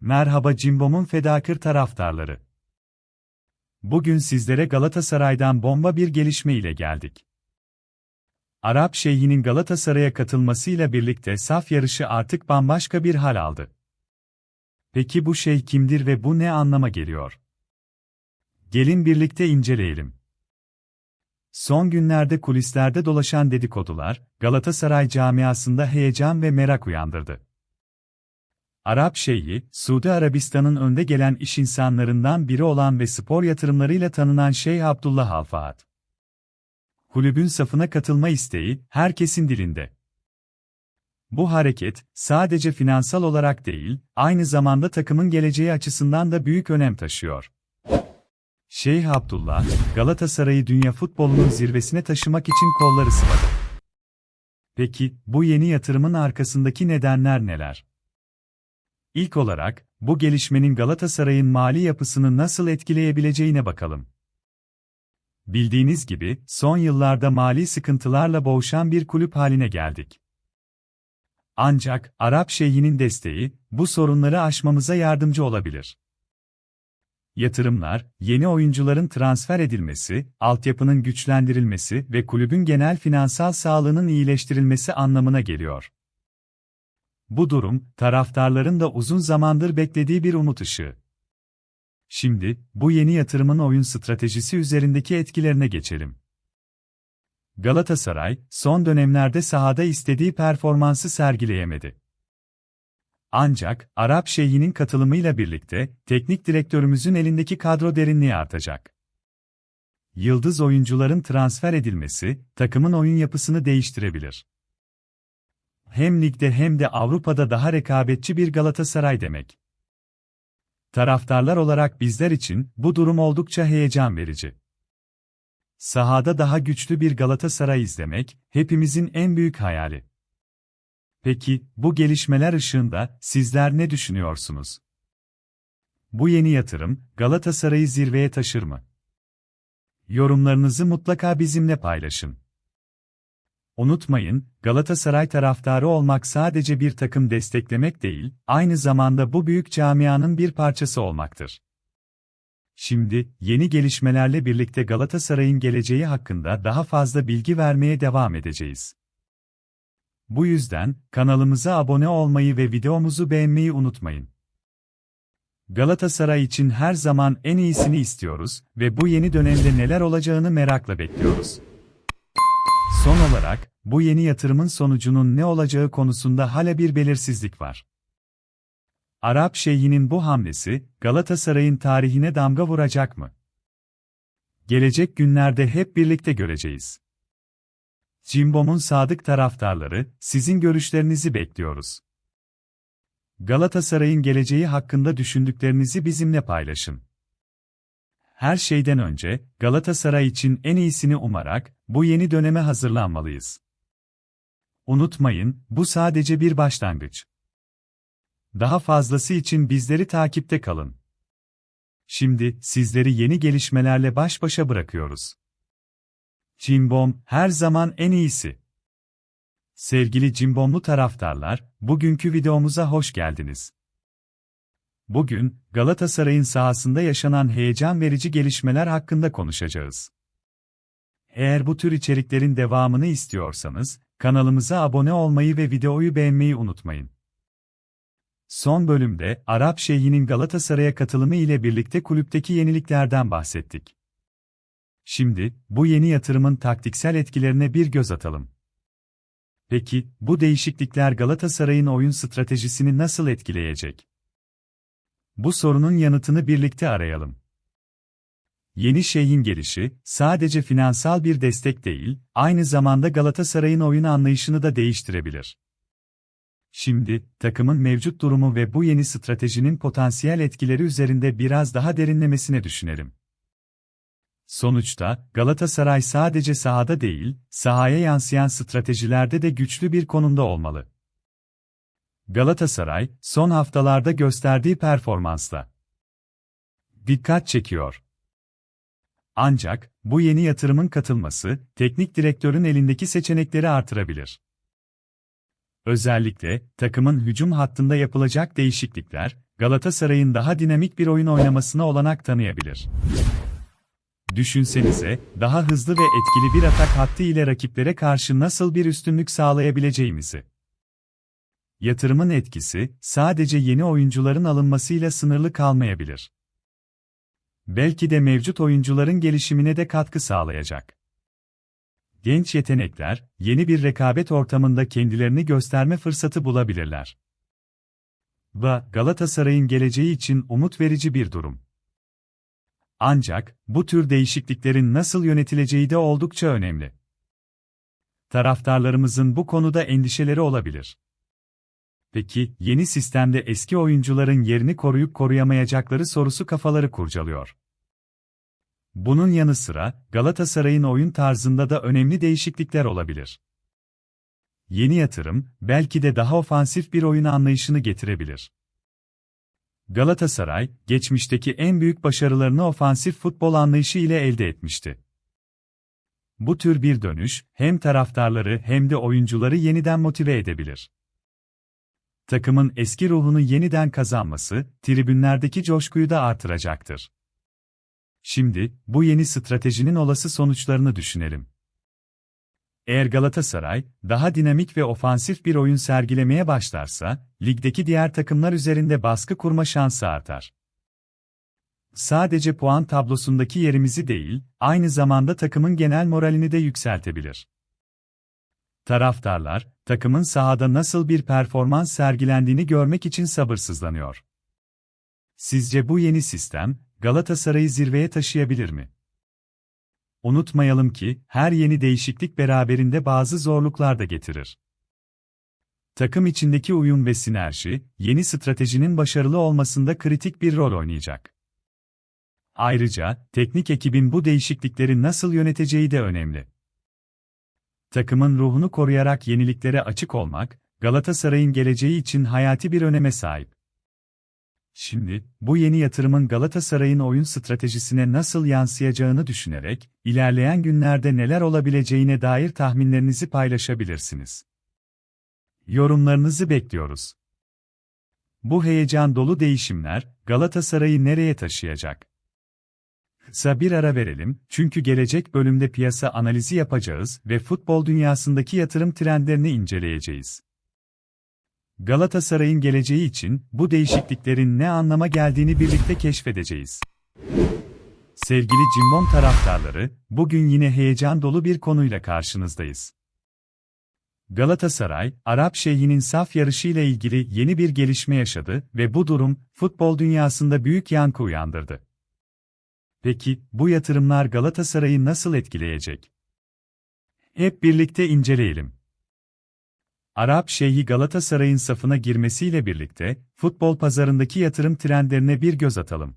Merhaba Cimbom'un fedakır taraftarları. Bugün sizlere Galatasaray'dan bomba bir gelişme ile geldik. Arap Şeyhi'nin Galatasaray'a katılmasıyla birlikte saf yarışı artık bambaşka bir hal aldı. Peki bu şey kimdir ve bu ne anlama geliyor? Gelin birlikte inceleyelim. Son günlerde kulislerde dolaşan dedikodular, Galatasaray camiasında heyecan ve merak uyandırdı. Arap Şeyhi, Suudi Arabistan'ın önde gelen iş insanlarından biri olan ve spor yatırımlarıyla tanınan Şeyh Abdullah Al Fahad. Kulübün safına katılma isteği, herkesin dilinde. Bu hareket, sadece finansal olarak değil, aynı zamanda takımın geleceği açısından da büyük önem taşıyor. Şeyh Abdullah, Galatasaray'ı dünya futbolunun zirvesine taşımak için kolları sıvadı. Peki, bu yeni yatırımın arkasındaki nedenler neler? İlk olarak, bu gelişmenin Galatasaray'ın mali yapısını nasıl etkileyebileceğine bakalım. Bildiğiniz gibi, son yıllarda mali sıkıntılarla boğuşan bir kulüp haline geldik. Ancak, Arap Şeyhi'nin desteği, bu sorunları aşmamıza yardımcı olabilir. Yatırımlar, yeni oyuncuların transfer edilmesi, altyapının güçlendirilmesi ve kulübün genel finansal sağlığının iyileştirilmesi anlamına geliyor. Bu durum, taraftarların da uzun zamandır beklediği bir umut ışığı. Şimdi, bu yeni yatırımın oyun stratejisi üzerindeki etkilerine geçelim. Galatasaray, son dönemlerde sahada istediği performansı sergileyemedi. Ancak, Arap Şeyhi'nin katılımıyla birlikte, teknik direktörümüzün elindeki kadro derinliği artacak. Yıldız oyuncuların transfer edilmesi, takımın oyun yapısını değiştirebilir hem ligde hem de Avrupa'da daha rekabetçi bir Galatasaray demek. Taraftarlar olarak bizler için bu durum oldukça heyecan verici. Sahada daha güçlü bir Galatasaray izlemek hepimizin en büyük hayali. Peki bu gelişmeler ışığında sizler ne düşünüyorsunuz? Bu yeni yatırım Galatasaray'ı zirveye taşır mı? Yorumlarınızı mutlaka bizimle paylaşın. Unutmayın, Galatasaray taraftarı olmak sadece bir takım desteklemek değil, aynı zamanda bu büyük camianın bir parçası olmaktır. Şimdi, yeni gelişmelerle birlikte Galatasaray'ın geleceği hakkında daha fazla bilgi vermeye devam edeceğiz. Bu yüzden, kanalımıza abone olmayı ve videomuzu beğenmeyi unutmayın. Galatasaray için her zaman en iyisini istiyoruz ve bu yeni dönemde neler olacağını merakla bekliyoruz. Son olarak, bu yeni yatırımın sonucunun ne olacağı konusunda hala bir belirsizlik var. Arap Şeyhi'nin bu hamlesi, Galatasaray'ın tarihine damga vuracak mı? Gelecek günlerde hep birlikte göreceğiz. Cimbom'un sadık taraftarları, sizin görüşlerinizi bekliyoruz. Galatasaray'ın geleceği hakkında düşündüklerinizi bizimle paylaşın. Her şeyden önce, Galatasaray için en iyisini umarak, bu yeni döneme hazırlanmalıyız. Unutmayın, bu sadece bir başlangıç. Daha fazlası için bizleri takipte kalın. Şimdi, sizleri yeni gelişmelerle baş başa bırakıyoruz. Cimbom, her zaman en iyisi. Sevgili Cimbomlu taraftarlar, bugünkü videomuza hoş geldiniz. Bugün, Galatasaray'ın sahasında yaşanan heyecan verici gelişmeler hakkında konuşacağız. Eğer bu tür içeriklerin devamını istiyorsanız, kanalımıza abone olmayı ve videoyu beğenmeyi unutmayın. Son bölümde, Arap Şeyhi'nin Galatasaray'a katılımı ile birlikte kulüpteki yeniliklerden bahsettik. Şimdi, bu yeni yatırımın taktiksel etkilerine bir göz atalım. Peki, bu değişiklikler Galatasaray'ın oyun stratejisini nasıl etkileyecek? Bu sorunun yanıtını birlikte arayalım. Yeni şeyin gelişi, sadece finansal bir destek değil, aynı zamanda Galatasaray'ın oyun anlayışını da değiştirebilir. Şimdi, takımın mevcut durumu ve bu yeni stratejinin potansiyel etkileri üzerinde biraz daha derinlemesine düşünelim. Sonuçta, Galatasaray sadece sahada değil, sahaya yansıyan stratejilerde de güçlü bir konumda olmalı. Galatasaray, son haftalarda gösterdiği performansla dikkat çekiyor. Ancak, bu yeni yatırımın katılması, teknik direktörün elindeki seçenekleri artırabilir. Özellikle takımın hücum hattında yapılacak değişiklikler Galatasaray'ın daha dinamik bir oyun oynamasına olanak tanıyabilir. Düşünsenize, daha hızlı ve etkili bir atak hattı ile rakiplere karşı nasıl bir üstünlük sağlayabileceğimizi. Yatırımın etkisi sadece yeni oyuncuların alınmasıyla sınırlı kalmayabilir. Belki de mevcut oyuncuların gelişimine de katkı sağlayacak. Genç yetenekler, yeni bir rekabet ortamında kendilerini gösterme fırsatı bulabilirler. Bu, Galatasaray'ın geleceği için umut verici bir durum. Ancak, bu tür değişikliklerin nasıl yönetileceği de oldukça önemli. Taraftarlarımızın bu konuda endişeleri olabilir. Peki, yeni sistemde eski oyuncuların yerini koruyup koruyamayacakları sorusu kafaları kurcalıyor. Bunun yanı sıra, Galatasaray'ın oyun tarzında da önemli değişiklikler olabilir. Yeni yatırım, belki de daha ofansif bir oyun anlayışını getirebilir. Galatasaray, geçmişteki en büyük başarılarını ofansif futbol anlayışı ile elde etmişti. Bu tür bir dönüş, hem taraftarları hem de oyuncuları yeniden motive edebilir. Takımın eski ruhunu yeniden kazanması, tribünlerdeki coşkuyu da artıracaktır. Şimdi, bu yeni stratejinin olası sonuçlarını düşünelim. Eğer Galatasaray, daha dinamik ve ofansif bir oyun sergilemeye başlarsa, ligdeki diğer takımlar üzerinde baskı kurma şansı artar. Sadece puan tablosundaki yerimizi değil, aynı zamanda takımın genel moralini de yükseltebilir. Taraftarlar, takımın sahada nasıl bir performans sergilendiğini görmek için sabırsızlanıyor. Sizce bu yeni sistem, Galatasaray'ı zirveye taşıyabilir mi? Unutmayalım ki, her yeni değişiklik beraberinde bazı zorluklar da getirir. Takım içindeki uyum ve sinerji, yeni stratejinin başarılı olmasında kritik bir rol oynayacak. Ayrıca, teknik ekibin bu değişiklikleri nasıl yöneteceği de önemli. Takımın ruhunu koruyarak yeniliklere açık olmak, Galatasaray'ın geleceği için hayati bir öneme sahip. Şimdi, bu yeni yatırımın Galatasaray'ın oyun stratejisine nasıl yansıyacağını düşünerek, ilerleyen günlerde neler olabileceğine dair tahminlerinizi paylaşabilirsiniz. Yorumlarınızı bekliyoruz. Bu heyecan dolu değişimler, Galatasaray'ı nereye taşıyacak? Kısa bir ara verelim, çünkü gelecek bölümde piyasa analizi yapacağız ve futbol dünyasındaki yatırım trendlerini inceleyeceğiz. Galatasaray'ın geleceği için bu değişikliklerin ne anlama geldiğini birlikte keşfedeceğiz. Sevgili Cimbom taraftarları, bugün yine heyecan dolu bir konuyla karşınızdayız. Galatasaray, Arap Şeyhi'nin saf yarışıyla ilgili yeni bir gelişme yaşadı ve bu durum, futbol dünyasında büyük yankı uyandırdı. Peki, bu yatırımlar Galatasaray'ı nasıl etkileyecek? Hep birlikte inceleyelim. Arap Şeyhi Galatasaray'ın safına girmesiyle birlikte, futbol pazarındaki yatırım trendlerine bir göz atalım.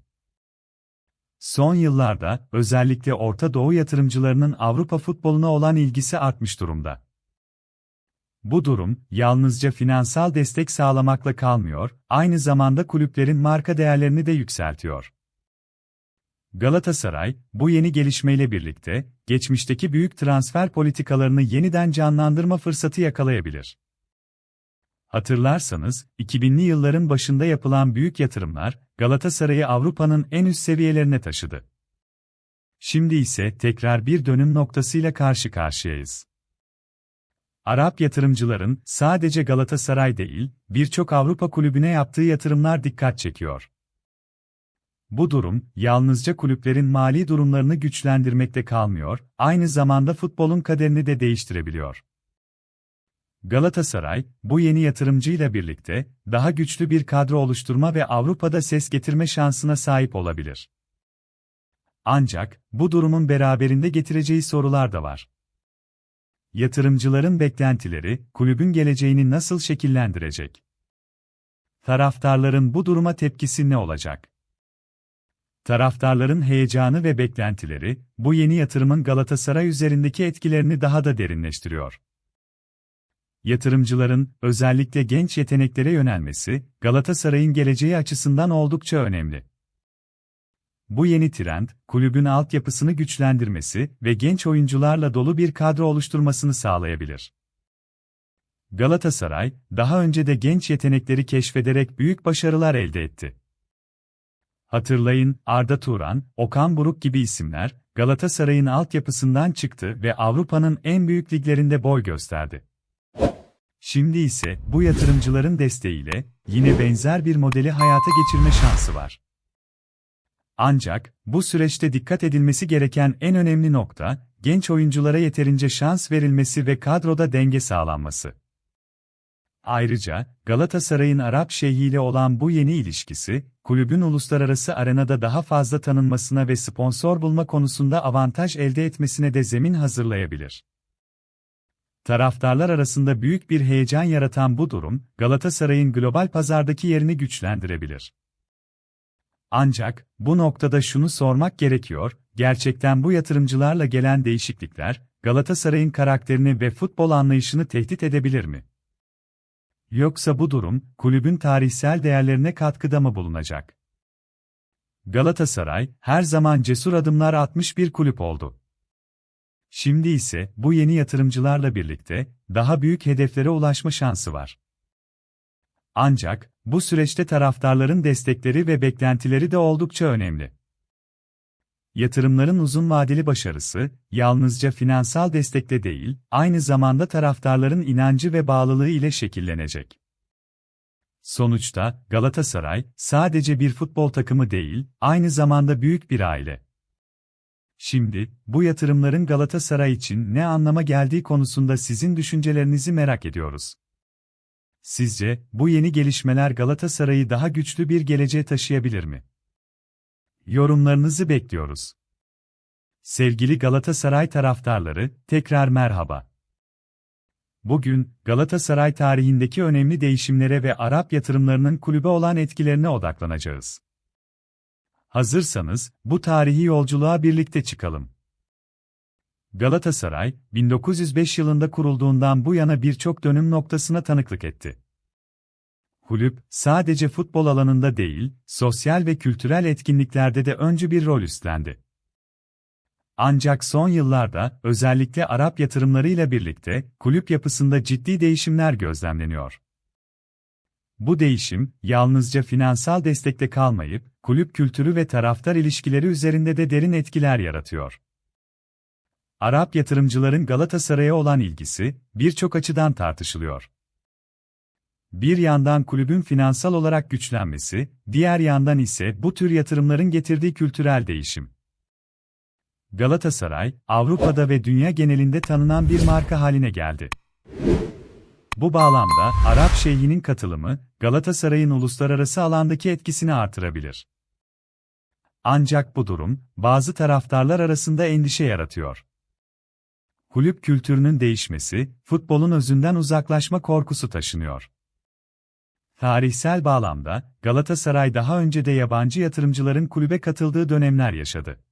Son yıllarda, özellikle Orta Doğu yatırımcılarının Avrupa futboluna olan ilgisi artmış durumda. Bu durum, yalnızca finansal destek sağlamakla kalmıyor, aynı zamanda kulüplerin marka değerlerini de yükseltiyor. Galatasaray, bu yeni gelişmeyle birlikte, geçmişteki büyük transfer politikalarını yeniden canlandırma fırsatı yakalayabilir. Hatırlarsanız, 2000'li yılların başında yapılan büyük yatırımlar, Galatasaray'ı Avrupa'nın en üst seviyelerine taşıdı. Şimdi ise tekrar bir dönüm noktasıyla karşı karşıyayız. Arap yatırımcıların sadece Galatasaray değil, birçok Avrupa kulübüne yaptığı yatırımlar dikkat çekiyor. Bu durum, yalnızca kulüplerin mali durumlarını güçlendirmekte kalmıyor, aynı zamanda futbolun kaderini de değiştirebiliyor. Galatasaray, bu yeni yatırımcıyla birlikte, daha güçlü bir kadro oluşturma ve Avrupa'da ses getirme şansına sahip olabilir. Ancak, bu durumun beraberinde getireceği sorular da var. Yatırımcıların beklentileri, kulübün geleceğini nasıl şekillendirecek? Taraftarların bu duruma tepkisi ne olacak? Taraftarların heyecanı ve beklentileri, bu yeni yatırımın Galatasaray üzerindeki etkilerini daha da derinleştiriyor. Yatırımcıların, özellikle genç yeteneklere yönelmesi, Galatasaray'ın geleceği açısından oldukça önemli. Bu yeni trend, kulübün altyapısını güçlendirmesi ve genç oyuncularla dolu bir kadro oluşturmasını sağlayabilir. Galatasaray, daha önce de genç yetenekleri keşfederek büyük başarılar elde etti. Hatırlayın, Arda Turan, Okan Buruk gibi isimler, Galatasaray'ın altyapısından çıktı ve Avrupa'nın en büyük liglerinde boy gösterdi. Şimdi ise bu yatırımcıların desteğiyle yine benzer bir modeli hayata geçirme şansı var. Ancak bu süreçte dikkat edilmesi gereken en önemli nokta genç oyunculara yeterince şans verilmesi ve kadroda denge sağlanması. Ayrıca, Galatasaray'ın Arap Şeyhi ile olan bu yeni ilişkisi, kulübün uluslararası arenada daha fazla tanınmasına ve sponsor bulma konusunda avantaj elde etmesine de zemin hazırlayabilir. Taraftarlar arasında büyük bir heyecan yaratan bu durum, Galatasaray'ın global pazardaki yerini güçlendirebilir. Ancak, bu noktada şunu sormak gerekiyor, gerçekten bu yatırımcılarla gelen değişiklikler, Galatasaray'ın karakterini ve futbol anlayışını tehdit edebilir mi? Yoksa bu durum, kulübün tarihsel değerlerine katkıda mı bulunacak? Galatasaray, her zaman cesur adımlar atmış bir kulüp oldu. Şimdi ise, bu yeni yatırımcılarla birlikte, daha büyük hedeflere ulaşma şansı var. Ancak, bu süreçte taraftarların destekleri ve beklentileri de oldukça önemli. Yatırımların uzun vadeli başarısı, yalnızca finansal destekle değil, aynı zamanda taraftarların inancı ve bağlılığı ile şekillenecek. Sonuçta, Galatasaray, sadece bir futbol takımı değil, aynı zamanda büyük bir aile. Şimdi, bu yatırımların Galatasaray için ne anlama geldiği konusunda sizin düşüncelerinizi merak ediyoruz. Sizce, bu yeni gelişmeler Galatasaray'ı daha güçlü bir geleceğe taşıyabilir mi? Yorumlarınızı bekliyoruz. Sevgili Galatasaray taraftarları, tekrar merhaba. Bugün, Galatasaray tarihindeki önemli değişimlere ve Arap yatırımlarının kulübe olan etkilerine odaklanacağız. Hazırsanız, bu tarihi yolculuğa birlikte çıkalım. Galatasaray, 1905 yılında kurulduğundan bu yana birçok dönüm noktasına tanıklık etti. Kulüp, sadece futbol alanında değil, sosyal ve kültürel etkinliklerde de öncü bir rol üstlendi. Ancak son yıllarda, özellikle Arap yatırımlarıyla birlikte, kulüp yapısında ciddi değişimler gözlemleniyor. Bu değişim, yalnızca finansal destekle kalmayıp, kulüp kültürü ve taraftar ilişkileri üzerinde de derin etkiler yaratıyor. Arap yatırımcıların Galatasaray'a olan ilgisi, birçok açıdan tartışılıyor. Bir yandan kulübün finansal olarak güçlenmesi, diğer yandan ise bu tür yatırımların getirdiği kültürel değişim. Galatasaray, Avrupa'da ve dünya genelinde tanınan bir marka haline geldi. Bu bağlamda, Arap Şeyhi'nin katılımı, Galatasaray'ın uluslararası alandaki etkisini artırabilir. Ancak bu durum, bazı taraftarlar arasında endişe yaratıyor. Kulüp kültürünün değişmesi, futbolun özünden uzaklaşma korkusu taşınıyor. Tarihsel bağlamda, Galatasaray daha önce de yabancı yatırımcıların kulübe katıldığı dönemler yaşadı.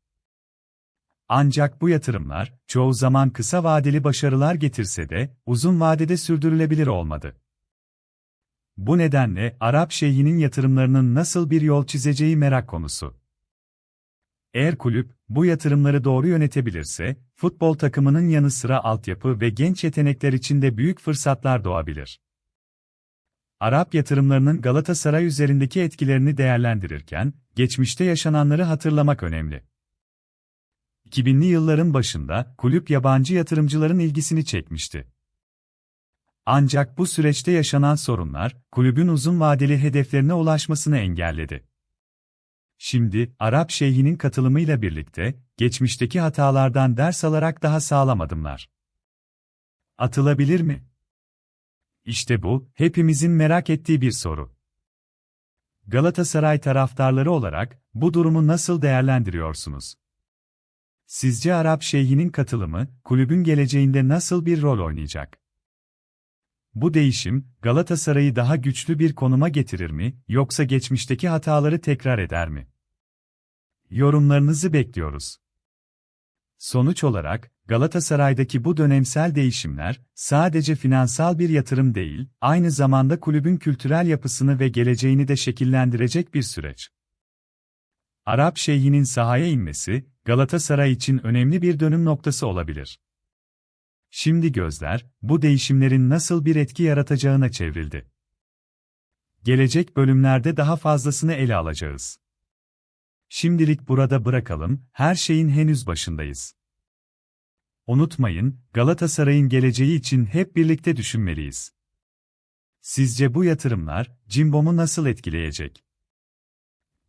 Ancak bu yatırımlar, çoğu zaman kısa vadeli başarılar getirse de, uzun vadede sürdürülebilir olmadı. Bu nedenle, Arap Şeyhi'nin yatırımlarının nasıl bir yol çizeceği merak konusu. Eğer kulüp, bu yatırımları doğru yönetebilirse, futbol takımının yanı sıra altyapı ve genç yetenekler için de büyük fırsatlar doğabilir. Arap yatırımlarının Galatasaray üzerindeki etkilerini değerlendirirken, geçmişte yaşananları hatırlamak önemli. 2000'li yılların başında kulüp yabancı yatırımcıların ilgisini çekmişti. Ancak bu süreçte yaşanan sorunlar, kulübün uzun vadeli hedeflerine ulaşmasını engelledi. Şimdi, Arap Şeyhi'nin katılımıyla birlikte, geçmişteki hatalardan ders alarak daha sağlam adımlar atılabilir mi? İşte bu, hepimizin merak ettiği bir soru. Galatasaray taraftarları olarak, bu durumu nasıl değerlendiriyorsunuz? Sizce Arap Şeyhi'nin katılımı, kulübün geleceğinde nasıl bir rol oynayacak? Bu değişim, Galatasaray'ı daha güçlü bir konuma getirir mi, yoksa geçmişteki hataları tekrar eder mi? Yorumlarınızı bekliyoruz. Sonuç olarak, Galatasaray'daki bu dönemsel değişimler, sadece finansal bir yatırım değil, aynı zamanda kulübün kültürel yapısını ve geleceğini de şekillendirecek bir süreç. Arap Şeyhi'nin sahaya inmesi, Galatasaray için önemli bir dönüm noktası olabilir. Şimdi gözler, bu değişimlerin nasıl bir etki yaratacağına çevrildi. Gelecek bölümlerde daha fazlasını ele alacağız. Şimdilik burada bırakalım, her şeyin henüz başındayız. Unutmayın, Galatasaray'ın geleceği için hep birlikte düşünmeliyiz. Sizce bu yatırımlar, Cimbom'u nasıl etkileyecek?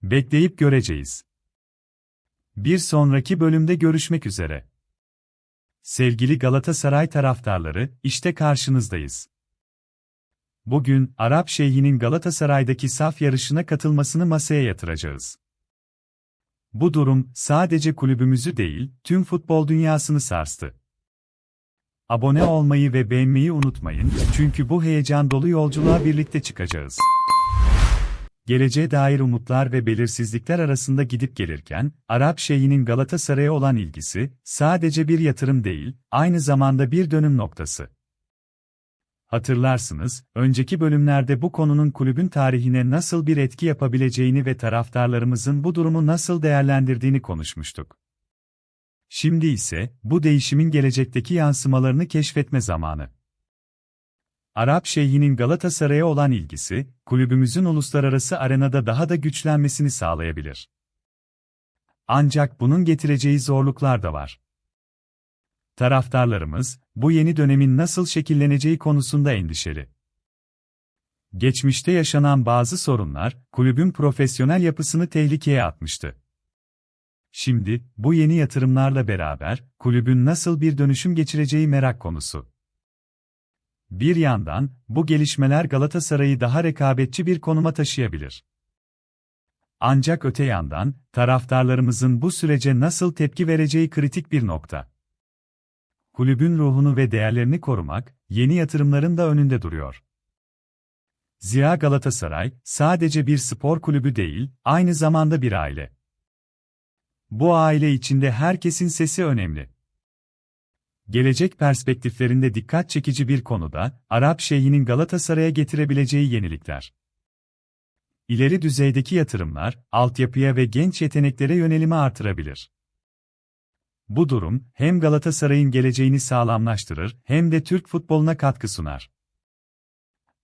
Bekleyip göreceğiz. Bir sonraki bölümde görüşmek üzere. Sevgili Galatasaray taraftarları, işte karşınızdayız. Bugün, Arap Şeyhi'nin Galatasaray'daki saf yarışına katılmasını masaya yatıracağız. Bu durum, sadece kulübümüzü değil, tüm futbol dünyasını sarstı. Abone olmayı ve beğenmeyi unutmayın, çünkü bu heyecan dolu yolculuğa birlikte çıkacağız. Geleceğe dair umutlar ve belirsizlikler arasında gidip gelirken, Arap Şeyhi'nin Galatasaray'a olan ilgisi, sadece bir yatırım değil, aynı zamanda bir dönüm noktası. Hatırlarsınız, önceki bölümlerde bu konunun kulübün tarihine nasıl bir etki yapabileceğini ve taraftarlarımızın bu durumu nasıl değerlendirdiğini konuşmuştuk. Şimdi ise, bu değişimin gelecekteki yansımalarını keşfetme zamanı. Arap Şeyhi'nin Galatasaray'a olan ilgisi, kulübümüzün uluslararası arenada daha da güçlenmesini sağlayabilir. Ancak bunun getireceği zorluklar da var. Taraftarlarımız, bu yeni dönemin nasıl şekilleneceği konusunda endişeli. Geçmişte yaşanan bazı sorunlar, kulübün profesyonel yapısını tehlikeye atmıştı. Şimdi, bu yeni yatırımlarla beraber, kulübün nasıl bir dönüşüm geçireceği merak konusu. Bir yandan, bu gelişmeler Galatasaray'ı daha rekabetçi bir konuma taşıyabilir. Ancak öte yandan, taraftarlarımızın bu sürece nasıl tepki vereceği kritik bir nokta. Kulübün ruhunu ve değerlerini korumak, yeni yatırımların da önünde duruyor. Zira Galatasaray, sadece bir spor kulübü değil, aynı zamanda bir aile. Bu aile içinde herkesin sesi önemli. Gelecek perspektiflerinde dikkat çekici bir konuda, Arap Şeyhi'nin Galatasaray'a getirebileceği yenilikler. İleri düzeydeki yatırımlar, altyapıya ve genç yeteneklere yönelimi artırabilir. Bu durum, hem Galatasaray'ın geleceğini sağlamlaştırır, hem de Türk futboluna katkı sunar.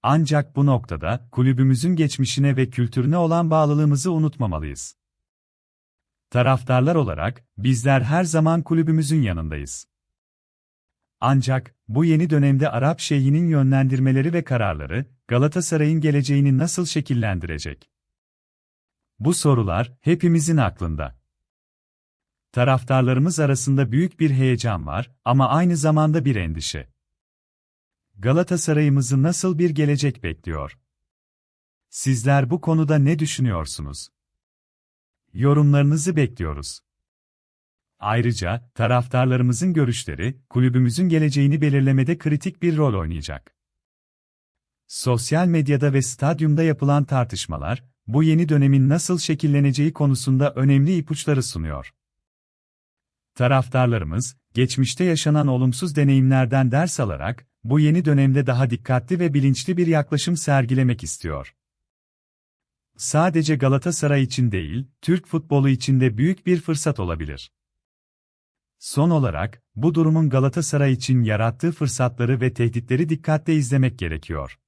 Ancak bu noktada, kulübümüzün geçmişine ve kültürüne olan bağlılığımızı unutmamalıyız. Taraftarlar olarak, bizler her zaman kulübümüzün yanındayız. Ancak, bu yeni dönemde Arap Şeyhi'nin yönlendirmeleri ve kararları, Galatasaray'ın geleceğini nasıl şekillendirecek? Bu sorular, hepimizin aklında. Taraftarlarımız arasında büyük bir heyecan var ama aynı zamanda bir endişe. Galatasaray'ımızı nasıl bir gelecek bekliyor? Sizler bu konuda ne düşünüyorsunuz? Yorumlarınızı bekliyoruz. Ayrıca, taraftarlarımızın görüşleri, kulübümüzün geleceğini belirlemede kritik bir rol oynayacak. Sosyal medyada ve stadyumda yapılan tartışmalar, bu yeni dönemin nasıl şekilleneceği konusunda önemli ipuçları sunuyor. Taraftarlarımız, geçmişte yaşanan olumsuz deneyimlerden ders alarak, bu yeni dönemde daha dikkatli ve bilinçli bir yaklaşım sergilemek istiyor. Sadece Galatasaray için değil, Türk futbolu için de büyük bir fırsat olabilir. Son olarak, bu durumun Galatasaray için yarattığı fırsatları ve tehditleri dikkatle izlemek gerekiyor.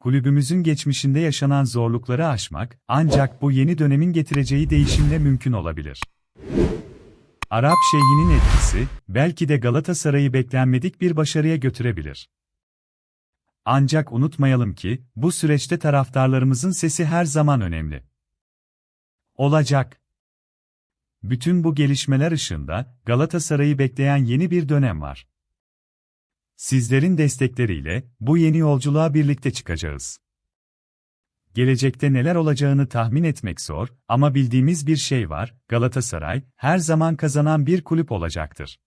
Kulübümüzün geçmişinde yaşanan zorlukları aşmak, ancak bu yeni dönemin getireceği değişimle mümkün olabilir. Arap Şeyhi'nin etkisi, belki de Galatasaray'ı beklenmedik bir başarıya götürebilir. Ancak unutmayalım ki, bu süreçte taraftarlarımızın sesi her zaman önemli. Olacak. Bütün bu gelişmeler ışığında, Galatasaray'ı bekleyen yeni bir dönem var. Sizlerin destekleriyle, bu yeni yolculuğa birlikte çıkacağız. Gelecekte neler olacağını tahmin etmek zor, ama bildiğimiz bir şey var, Galatasaray, her zaman kazanan bir kulüp olacaktır.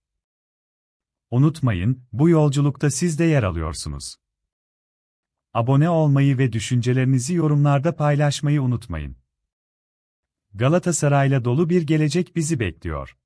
Unutmayın, bu yolculukta siz de yer alıyorsunuz. Abone olmayı ve düşüncelerinizi yorumlarda paylaşmayı unutmayın. Galatasaray'la dolu bir gelecek bizi bekliyor.